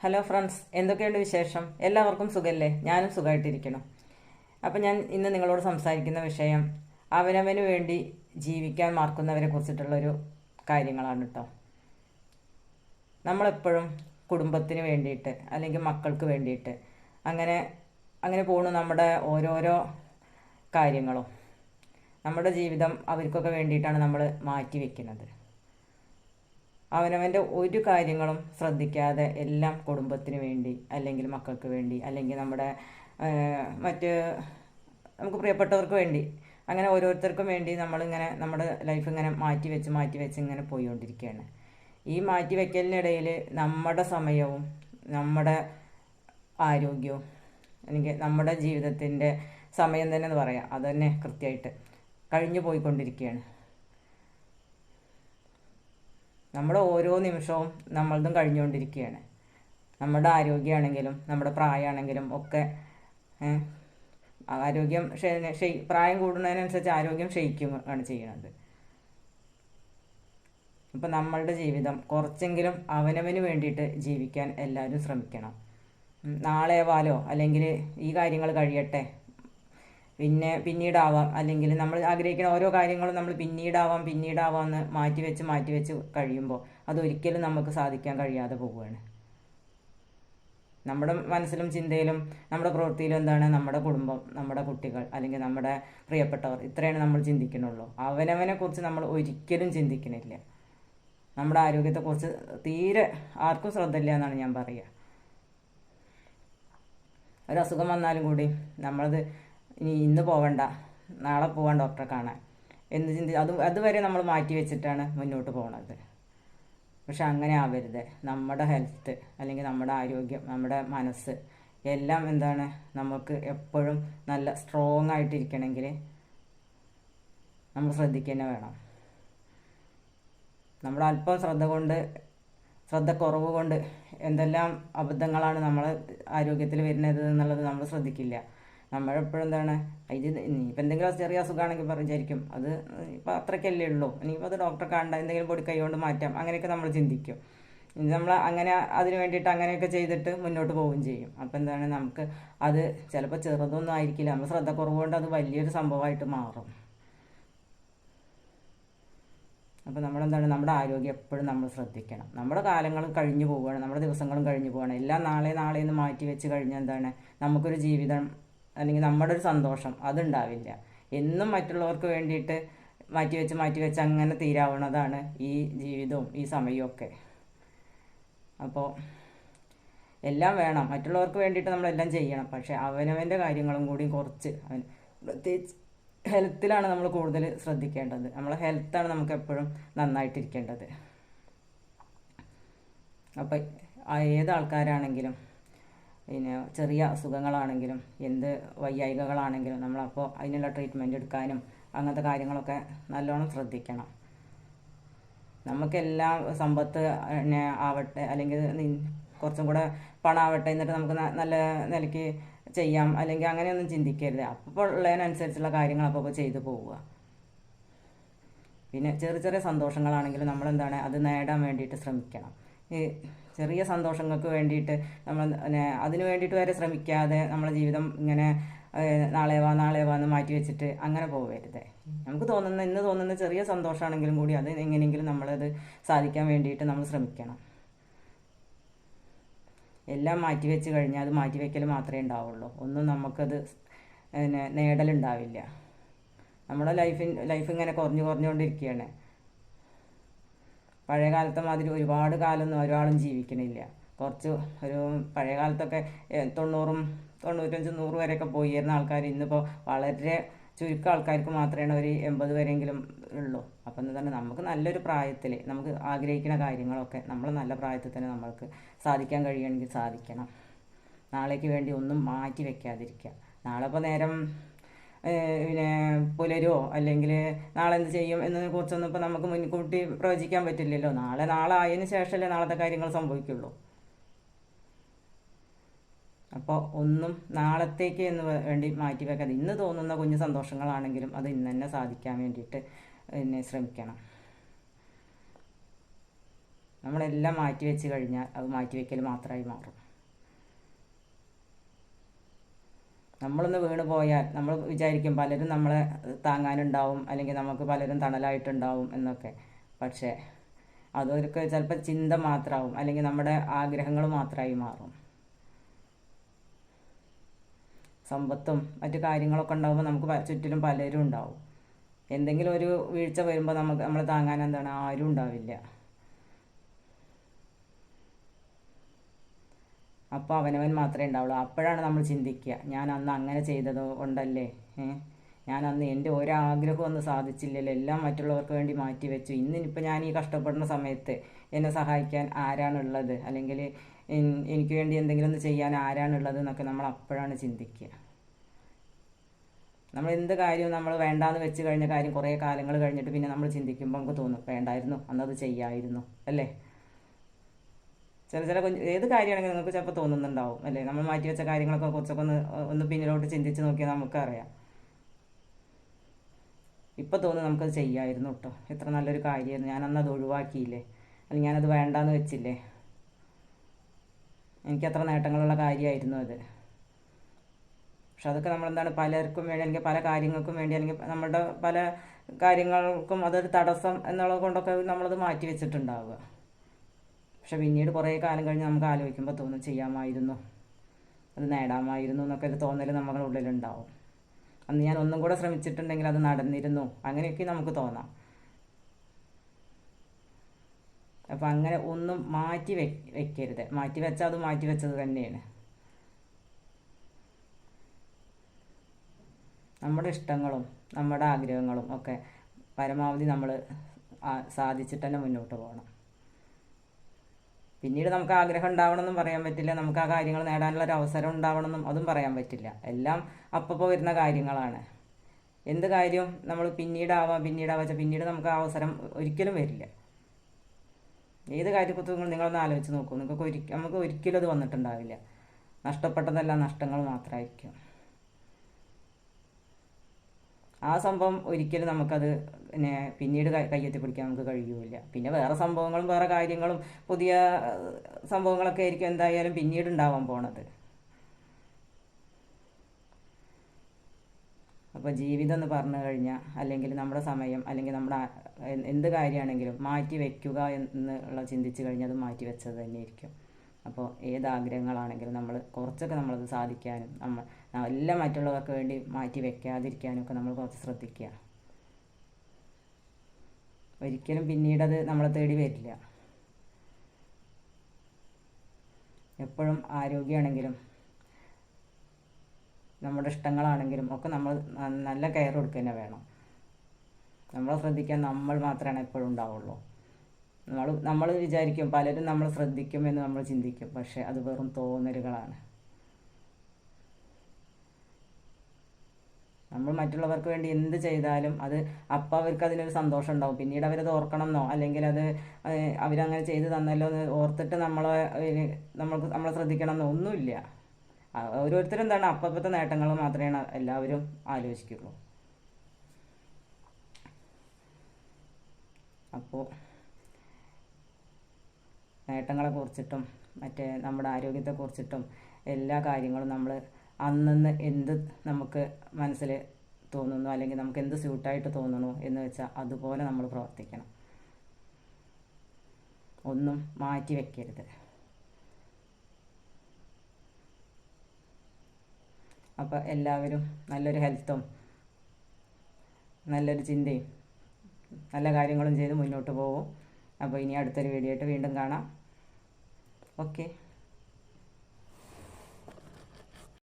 Hello friends എന്തൊക്കെയുണ്ട് വിശേഷം? എല്ലാവർക്കും സുഖമല്ലേ ഞാനും സുഖമായിട്ടിരിക്കണം അപ്പം ഞാൻ ഇന്ന് നിങ്ങളോട് സംസാരിക്കുന്ന വിഷയം അവനവന് വേണ്ടി ജീവിക്കാൻ മാർക്കുന്നവരെ കുറിച്ചിട്ടുള്ളൊരു കാര്യങ്ങളാണ് കേട്ടോ നമ്മളെപ്പോഴും കുടുംബത്തിന് വേണ്ടിയിട്ട് അല്ലെങ്കിൽ മക്കൾക്ക് വേണ്ടിയിട്ട് അങ്ങനെ അങ്ങനെ പോണു നമ്മുടെ ഓരോരോ കാര്യങ്ങളും. നമ്മുടെ ജീവിതം അവർക്കൊക്കെ വേണ്ടിയിട്ടാണ് നമ്മൾ മാറ്റി വെക്കുന്നത്. അവനവന്റെ ഒരു കാര്യങ്ങളും ശ്രദ്ധിക്കാതെ എല്ലാം കുടുംബത്തിന് വേണ്ടി അല്ലെങ്കിൽ മക്കൾക്ക് വേണ്ടി അല്ലെങ്കിൽ നമ്മുടെ മറ്റ് നമുക്ക് പ്രിയപ്പെട്ടവർക്ക് വേണ്ടി അങ്ങനെ ഓരോരുത്തർക്കും വേണ്ടി നമ്മളിങ്ങനെ നമ്മുടെ ലൈഫ് ഇങ്ങനെ മാറ്റി വെച്ച് മാറ്റി വെച്ച് ഇങ്ങനെ പോയിക്കൊണ്ടിരിക്കുകയാണ് ഈ മാറ്റി വയ്ക്കലിനിടയിൽ നമ്മുടെ സമയവും നമ്മുടെ ആരോഗ്യവും അല്ലെങ്കിൽ നമ്മുടെ ജീവിതത്തിന്റെ സമയം തന്നെ എന്ന് പറയാം. അത് തന്നെ കൃത്യമായിട്ട് കഴിഞ്ഞു പോയിക്കൊണ്ടിരിക്കുകയാണ് നമ്മുടെ ഓരോ നിമിഷവും നമ്മളതും കഴിഞ്ഞുകൊണ്ടിരിക്കുകയാണ്. നമ്മുടെ ആരോഗ്യമാണെങ്കിലും നമ്മുടെ പ്രായമാണെങ്കിലും ഒക്കെ ആരോഗ്യം പ്രായം കൂടുന്നതിനനുസരിച്ച് ആരോഗ്യം ക്ഷയിക്കുകയാണ് ചെയ്യുന്നത്. ഇപ്പം നമ്മളുടെ ജീവിതം കുറച്ചെങ്കിലും അവനവന് വേണ്ടിയിട്ട് ജീവിക്കാൻ എല്ലാവരും ശ്രമിക്കണം. നാളെ വാലോ അല്ലെങ്കിൽ ഈ കാര്യങ്ങൾ കഴിയട്ടെ പിന്നെ പിന്നീടാവാം. അല്ലെങ്കിൽ നമ്മൾ ആഗ്രഹിക്കുന്ന ഓരോ കാര്യങ്ങളും നമ്മൾ പിന്നീടാവാം പിന്നീടാവാം എന്ന് മാറ്റി വെച്ച് മാറ്റി വെച്ച് കഴിയുമ്പോൾ അതൊരിക്കലും നമുക്ക് സാധിക്കാൻ കഴിയാതെ പോവുകയാണ്. നമ്മുടെ മനസ്സിലും ചിന്തയിലും നമ്മുടെ പ്രവൃത്തിയിലും എന്താണ്? നമ്മുടെ കുടുംബം നമ്മുടെ കുട്ടികൾ അല്ലെങ്കിൽ നമ്മുടെ പ്രിയപ്പെട്ടവർ. ഇത്രയാണ് നമ്മൾ ചിന്തിക്കുന്നുള്ളൂ. അവനവനെ കുറിച്ച് നമ്മൾ ഒരിക്കലും ചിന്തിക്കുന്നില്ല. നമ്മുടെ ആരോഗ്യത്തെക്കുറിച്ച് തീരെ ആർക്കും ശ്രദ്ധയില്ല എന്നാണ് ഞാൻ പറയുക. ഒരു വന്നാലും കൂടി നമ്മളത് ഇനി ഇന്ന് പോകണ്ട നാളെ പോകാൻ ഡോക്ടറെ കാണാൻ. എന്ന് ചിന്തി അത് അതുവരെ നമ്മൾ മാറ്റി വെച്ചിട്ടാണ് മുന്നോട്ട് പോകുന്നത് പക്ഷെ അങ്ങനെ ആവരുത്. നമ്മുടെ ഹെൽത്ത് അല്ലെങ്കിൽ നമ്മുടെ ആരോഗ്യം നമ്മുടെ മനസ്സ് എല്ലാം എന്താണ് നമുക്ക് എപ്പോഴും നല്ല സ്ട്രോങ് ആയിട്ടിരിക്കണമെങ്കിൽ നമ്മൾ ശ്രദ്ധിക്കുക വേണം. നമ്മുടെ അല്പം ശ്രദ്ധ കൊണ്ട് ശ്രദ്ധ കുറവ് കൊണ്ട് എന്തെല്ലാം അബദ്ധങ്ങളാണ് നമ്മളെ ആരോഗ്യത്തിൽ വരുന്നത് എന്നുള്ളത് നമ്മൾ ശ്രദ്ധിക്കില്ല. നമ്മളെപ്പോഴും എന്താണ് ഇത് ഇനിയിപ്പോൾ എന്തെങ്കിലും ചെറിയ അസുഖമാണെങ്കിൽ വിചാരിക്കും അത് ഇപ്പോൾ അത്രയ്ക്കല്ലേ ഉള്ളൂ. ഇനിയിപ്പോൾ അത് ഡോക്ടറെ കാണണ്ട എന്തെങ്കിലും പൊടി കൈകൊണ്ട് മാറ്റാം അങ്ങനെയൊക്കെ നമ്മൾ ചിന്തിക്കും. ഇനി നമ്മൾ അങ്ങനെ അതിന് വേണ്ടിയിട്ട് അങ്ങനെയൊക്കെ ചെയ്തിട്ട് മുന്നോട്ട് പോവുകയും ചെയ്യും. അപ്പോൾ എന്താണ് നമുക്ക് അത് ചിലപ്പോൾ ചെറുതൊന്നും ആയിരിക്കില്ല. നമ്മൾ ശ്രദ്ധ കുറവുകൊണ്ട് അത് വലിയൊരു സംഭവമായിട്ട് മാറും. അപ്പോൾ നമ്മളെന്താണ് നമ്മുടെ ആരോഗ്യം എപ്പോഴും നമ്മൾ ശ്രദ്ധിക്കണം. നമ്മുടെ കാലങ്ങൾ കഴിഞ്ഞു പോവുകയാണ് നമ്മുടെ ദിവസങ്ങളും കഴിഞ്ഞു പോവുകയാണ്. എല്ലാം നാളെ നാളെ എന്ന് മാറ്റി വെച്ച് കഴിഞ്ഞാൽ എന്താണ് നമുക്കൊരു ജീവിതം അല്ലെങ്കിൽ നമ്മുടെ ഒരു സന്തോഷം അതുണ്ടാവില്ല. എന്നും മറ്റുള്ളവർക്ക് വേണ്ടിയിട്ട് മാറ്റി വെച്ച് മാറ്റി വെച്ച് അങ്ങനെ തീരാവുന്നതാണ് ഈ ജീവിതവും ഈ സമയമൊക്കെ അപ്പോൾ എല്ലാം വേണം. മറ്റുള്ളവർക്ക് വേണ്ടിയിട്ട് നമ്മളെല്ലാം ചെയ്യണം. പക്ഷേ അവനവന്റെ കാര്യങ്ങളും കൂടി കുറച്ച് അവൻ പ്രത്യേകിച്ച് ഹെൽത്തിലാണ് നമ്മൾ കൂടുതൽ ശ്രദ്ധിക്കേണ്ടത്. നമ്മളെ ഹെൽത്താണ് നമുക്ക് എപ്പോഴും നന്നായിട്ടിരിക്കേണ്ടത്. അപ്പം ഏത് ആൾക്കാരാണെങ്കിലും പിന്നെ ചെറിയ അസുഖങ്ങളാണെങ്കിലും എന്ത് വയ്യായികകളാണെങ്കിലും നമ്മളപ്പോൾ അതിനുള്ള ട്രീറ്റ്മെന്റ് എടുക്കാനും അങ്ങനത്തെ കാര്യങ്ങളൊക്കെ നല്ലോണം ശ്രദ്ധിക്കണം. നമുക്കെല്ലാം സമ്പത്ത് പിന്നെ ആവട്ടെ അല്ലെങ്കിൽ കുറച്ചും കൂടെ പണമാവട്ടെ എന്നിട്ട് നമുക്ക് നല്ല നിലയ്ക്ക് ചെയ്യാം അല്ലെങ്കിൽ അങ്ങനെയൊന്നും ചിന്തിക്കരുത്. അപ്പോൾ ഉള്ളതിനനുസരിച്ചുള്ള കാര്യങ്ങൾ അപ്പോൾ ചെയ്തു പോവുക. പിന്നെ ചെറിയ ചെറിയ സന്തോഷങ്ങളാണെങ്കിലും നമ്മളെന്താണ് അത് നേടാൻ വേണ്ടിയിട്ട് ശ്രമിക്കണം. ഈ ചെറിയ സന്തോഷങ്ങൾക്ക് വേണ്ടിയിട്ട് നമ്മൾ അതിനു വേണ്ടിയിട്ട് വരെ ശ്രമിക്കാതെ നമ്മളെ ജീവിതം ഇങ്ങനെ നാളെ വാ നാളെ വാ എന്ന് മാറ്റി വെച്ചിട്ട് അങ്ങനെ പോകരുത് നമുക്ക് തോന്നുന്ന ഇന്ന് തോന്നുന്ന ചെറിയ സന്തോഷമാണെങ്കിലും കൂടി അത് എങ്ങനെയെങ്കിലും നമ്മളത് സാധിക്കാൻ വേണ്ടിയിട്ട് നമ്മൾ ശ്രമിക്കണം. എല്ലാം മാറ്റി വെച്ച് കഴിഞ്ഞാൽ അത് മാറ്റി വെക്കൽ മാത്രമേ ഉണ്ടാവുള്ളൂ. ഒന്നും നമുക്കത് നേടലുണ്ടാവില്ല. നമ്മുടെ ലൈഫിൻ ലൈഫ് ഇങ്ങനെ കുറഞ്ഞു കുറഞ്ഞുകൊണ്ടിരിക്കുകയാണ്. പഴയ കാലത്തെ മാതിരി ഒരുപാട് കാലമൊന്നും ഒരാളും ജീവിക്കണില്ല. കുറച്ച് ഒരു പഴയ കാലത്തൊക്കെ തൊണ്ണൂറും തൊണ്ണൂറ്റഞ്ച് നൂറ് വരെയൊക്കെ പോയിരുന്ന ആൾക്കാർ ഇന്നിപ്പോൾ വളരെ ചുരുക്കം ആൾക്കാർക്ക് മാത്രമേ ഒരു എൺപത് വരെയെങ്കിലും ഉള്ളൂ. അപ്പം പറഞ്ഞാൽ നമുക്ക് നല്ലൊരു പ്രായത്തിൽ നമുക്ക് ആഗ്രഹിക്കുന്ന കാര്യങ്ങളൊക്കെ നമ്മൾ നല്ല പ്രായത്തിൽ തന്നെ നമ്മൾക്ക് സാധിക്കാൻ കഴിയുകയാണെങ്കിൽ സാധിക്കണം. നാളേക്ക് വേണ്ടി ഒന്നും മാറ്റി വെക്കാതിരിക്കുക നാളെ ഇപ്പോൾ നേരം പിന്നെ പുലരുമോ അല്ലെങ്കിൽ നാളെ എന്ത് ചെയ്യും എന്നതിനെ കുറിച്ചൊന്നും ഇപ്പോൾ നമുക്ക് മുൻകൂട്ടി പ്രവചിക്കാൻ പറ്റില്ലല്ലോ. നാളെ നാളെ ആയതിനു ശേഷമല്ലേ നാളത്തെ കാര്യങ്ങൾ സംഭവിക്കുള്ളൂ. അപ്പോൾ ഒന്നും നാളത്തേക്ക് എന്ന് വേണ്ടി മാറ്റി വെക്കാതെ ഇന്ന് തോന്നുന്ന കുഞ്ഞു സന്തോഷങ്ങളാണെങ്കിലും അത് ഇന്ന് തന്നെ സാധിക്കാൻ വേണ്ടിയിട്ട് പിന്നെ ശ്രമിക്കണം. നമ്മളെല്ലാം മാറ്റി വെച്ച് കഴിഞ്ഞാൽ അത് മാറ്റി വെക്കൽ മാത്രമായി മാറും. നമ്മളൊന്ന് വീണ് പോയാൽ നമ്മൾ വിചാരിക്കും പലരും നമ്മളെ താങ്ങാനുണ്ടാവും അല്ലെങ്കിൽ നമുക്ക് പലരും തണലായിട്ടുണ്ടാവും എന്നൊക്കെ. പക്ഷേ അതൊക്കെ ചിലപ്പോൾ ചിന്ത മാത്രമാവും അല്ലെങ്കിൽ നമ്മുടെ ആഗ്രഹങ്ങൾ മാത്രമായി മാറും. സമ്പത്തും മറ്റു കാര്യങ്ങളൊക്കെ ഉണ്ടാകുമ്പോൾ നമുക്ക് ചുറ്റിലും പലരും ഉണ്ടാവും. എന്തെങ്കിലും ഒരു വീഴ്ച വരുമ്പോൾ നമുക്ക് നമ്മളെ താങ്ങാൻ എന്താണ്? ആരും ഉണ്ടാവില്ല. അപ്പോൾ അവനവൻ മാത്രമേ ഉണ്ടാവുള്ളൂ. അപ്പോഴാണ് നമ്മൾ ചിന്തിക്കുക ഞാൻ അന്ന് അങ്ങനെ ചെയ്തത് കൊണ്ടല്ലേ? ഞാൻ അന്ന് എന്റെ ഒരാഗ്രഹം ഒന്നും സാധിച്ചില്ലല്ലോ. എല്ലാം മറ്റുള്ളവർക്ക് വേണ്ടി മാറ്റി വെച്ചു. ഇന്നിപ്പോൾ ഞാൻ ഈ കഷ്ടപ്പെടുന്ന സമയത്ത് എന്നെ സഹായിക്കാൻ ആരാണുള്ളത്? അല്ലെങ്കിൽ എനിക്ക് വേണ്ടി എന്തെങ്കിലും ഒന്ന് ചെയ്യാൻ ആരാണുള്ളത് എന്നൊക്കെ നമ്മൾ അപ്പോഴാണ് ചിന്തിക്കുക. നമ്മൾ എന്ത് കാര്യവും നമ്മൾ വേണ്ടാന്ന് വെച്ച് കഴിഞ്ഞ കാര്യം കുറേ കാലങ്ങൾ കഴിഞ്ഞിട്ട് പിന്നെ നമ്മൾ ചിന്തിക്കുമ്പോൾ നമുക്ക് തോന്നും വേണ്ടായിരുന്നു അന്നത് ചെയ്യായിരുന്നു. അല്ലേ? ചില ചില ഏത് കാര്യമാണെങ്കിലും നിങ്ങൾക്ക് ചിലപ്പോൾ തോന്നുന്നുണ്ടാവും അല്ലേ? നമ്മൾ മാറ്റി വെച്ച കാര്യങ്ങളൊക്കെ കുറച്ചൊക്കെ ഒന്ന് ഒന്ന് പിന്നിലോട്ട് ചിന്തിച്ച് നോക്കിയാൽ നമുക്കറിയാം. ഇപ്പോൾ തോന്നുന്നു നമുക്കത് ചെയ്യായിരുന്നു കേട്ടോ എത്ര നല്ലൊരു കാര്യമായിരുന്നു. അന്ന് അത് ഒഴിവാക്കിയില്ലേ? അല്ലെങ്കിൽ ഞാനത് വേണ്ടാന്ന് വെച്ചില്ലേ? എനിക്ക് അത്ര നേട്ടങ്ങളുള്ള കാര്യമായിരുന്നു അത്. പക്ഷെ അതൊക്കെ നമ്മളെന്താണ് പലർക്കും വേണ്ടി അല്ലെങ്കിൽ പല കാര്യങ്ങൾക്കും വേണ്ടി അല്ലെങ്കിൽ നമ്മുടെ പല കാര്യങ്ങൾക്കും അതൊരു തടസ്സം എന്നുള്ളത് കൊണ്ടൊക്കെ നമ്മളത് മാറ്റി വെച്ചിട്ടുണ്ടാവുക. പക്ഷെ പിന്നീട് കുറേ കാലം കഴിഞ്ഞ് നമുക്ക് ആലോചിക്കുമ്പോൾ തോന്നും ചെയ്യാമായിരുന്നു അത് നേടാമായിരുന്നു എന്നൊക്കെ ഒരു തോന്നൽ നമ്മുടെ ഉള്ളിലുണ്ടാവും. അന്ന് ഞാൻ ഒന്നും കൂടെ ശ്രമിച്ചിട്ടുണ്ടെങ്കിൽ അത് നടന്നിരുന്നു അങ്ങനെയൊക്കെ നമുക്ക് തോന്നാം. അപ്പം അങ്ങനെ ഒന്നും മാറ്റി വെ വെക്കരുത്. മാറ്റി വെച്ചാൽ അത് മാറ്റി വെച്ചത് തന്നെയാണ്. നമ്മുടെ ഇഷ്ടങ്ങളും നമ്മുടെ ആഗ്രഹങ്ങളും ഒക്കെ പരമാവധി നമ്മൾ സാധിച്ചിട്ട് തന്നെ മുന്നോട്ട് പോകണം. പിന്നീട് നമുക്ക് ആഗ്രഹം ഉണ്ടാവണമെന്നും പറയാൻ പറ്റില്ല. നമുക്ക് ആ കാര്യങ്ങൾ നേടാനുള്ള ഒരു അവസരം ഉണ്ടാവണമെന്നും അതും പറയാൻ പറ്റില്ല. എല്ലാം അപ്പോൾ വരുന്ന കാര്യങ്ങളാണ്. എന്ത് കാര്യവും നമ്മൾ പിന്നീടാവാം പിന്നീടാവാച്ച പിന്നീട് നമുക്ക് ആ അവസരം ഒരിക്കലും വരില്ല. ഏത് കാര്യക്കുത്തും നിങ്ങളൊന്ന് ആലോചിച്ച് നോക്കൂ. നിങ്ങൾക്ക് ഒരിക്കലും നമുക്ക് ഒരിക്കലും അത് വന്നിട്ടുണ്ടാവില്ല. നഷ്ടപ്പെട്ടതെല്ലാം നഷ്ടങ്ങൾ മാത്രമായിരിക്കും ആ സംഭവം ഒരിക്കലും നമുക്കത് പിന്നെ പിന്നീട് കയ്യെത്തി പിടിക്കാൻ നമുക്ക് കഴിയൂല പിന്നെ വേറെ സംഭവങ്ങളും വേറെ കാര്യങ്ങളും പുതിയ സംഭവങ്ങളൊക്കെ ആയിരിക്കും എന്തായാലും പിന്നീട് ഉണ്ടാവാൻ പോണത്. അപ്പോൾ ജീവിതം എന്ന് പറഞ്ഞു കഴിഞ്ഞാൽ അല്ലെങ്കിൽ നമ്മുടെ സമയം അല്ലെങ്കിൽ നമ്മുടെ എന്ത് കാര്യമാണെങ്കിലും മാറ്റി വെക്കുക എന്നുള്ള ചിന്തിച്ചു കഴിഞ്ഞാൽ അത് മാറ്റി വെച്ചത് തന്നെയായിരിക്കും. അപ്പോൾ ഏത് ആഗ്രഹങ്ങളാണെങ്കിലും നമ്മൾ കുറച്ചൊക്കെ നമ്മളത് സാധിക്കാനും നമ്മൾ എല്ലാം മറ്റുള്ളവർക്ക് വേണ്ടി മാറ്റി വെക്കാതിരിക്കാനൊക്കെ നമ്മൾ കുറച്ച് ശ്രദ്ധിക്കുക. ഒരിക്കലും പിന്നീടത് നമ്മളെ തേടി വരില്ല. എപ്പോഴും ആരോഗ്യമാണെങ്കിലും നമ്മുടെ ഇഷ്ടങ്ങളാണെങ്കിലും ഒക്കെ നമ്മൾ നല്ല കെയർ കൊടുക്കുക തന്നെ വേണം. നമ്മളെ ശ്രദ്ധിക്കാൻ നമ്മൾ മാത്രമാണ് എപ്പോഴും ഉണ്ടാവുള്ളൂ. നമ്മൾ നമ്മൾ വിചാരിക്കും പലരും നമ്മൾ ശ്രദ്ധിക്കുമെന്ന് നമ്മൾ ചിന്തിക്കും. പക്ഷേ അത് വെറും തോന്നലുകളാണ്. നമ്മൾ മറ്റുള്ളവർക്ക് വേണ്ടി എന്ത് ചെയ്താലും അത് അപ്പം അവർക്ക് അതിനൊരു സന്തോഷം ഉണ്ടാവും. പിന്നീട് അവരത് ഓർക്കണം എന്നോ അല്ലെങ്കിൽ അത് അവരങ്ങനെ ചെയ്ത് തന്നല്ലോ എന്ന് ഓർത്തിട്ട് നമ്മളെ നമ്മൾക്ക് നമ്മളെ ശ്രദ്ധിക്കണം എന്നോ ഒന്നുമില്ല ഓരോരുത്തരും എന്താണ് അപ്പപ്പത്തെ നേട്ടങ്ങൾ മാത്രമേ എല്ലാവരും ആലോചിക്കുള്ളൂ. അപ്പോൾ നേട്ടങ്ങളെ കുറിച്ചിട്ടും മറ്റേ നമ്മുടെ ആരോഗ്യത്തെ കുറിച്ചിട്ടും എല്ലാ കാര്യങ്ങളും നമ്മൾ അന്നന്ന് എന്ത് നമുക്ക് മനസ്സിൽ തോന്നുന്നു? അല്ലെങ്കിൽ നമുക്ക് എന്ത് സ്യൂട്ടായിട്ട് തോന്നുന്നു എന്ന് വെച്ചാൽ അതുപോലെ നമ്മൾ പ്രവർത്തിക്കണം. ഒന്നും മാറ്റി വെക്കരുത്. അപ്പോൾ എല്ലാവരും നല്ലൊരു ഹെൽത്തും നല്ലൊരു ചിന്തയും നല്ല കാര്യങ്ങളും ചെയ്ത് മുന്നോട്ട് പോകും അപ്പോൾ ഇനി അടുത്തൊരു വീഡിയോ ആയിട്ട് വീണ്ടും കാണാം. ഓക്കെ.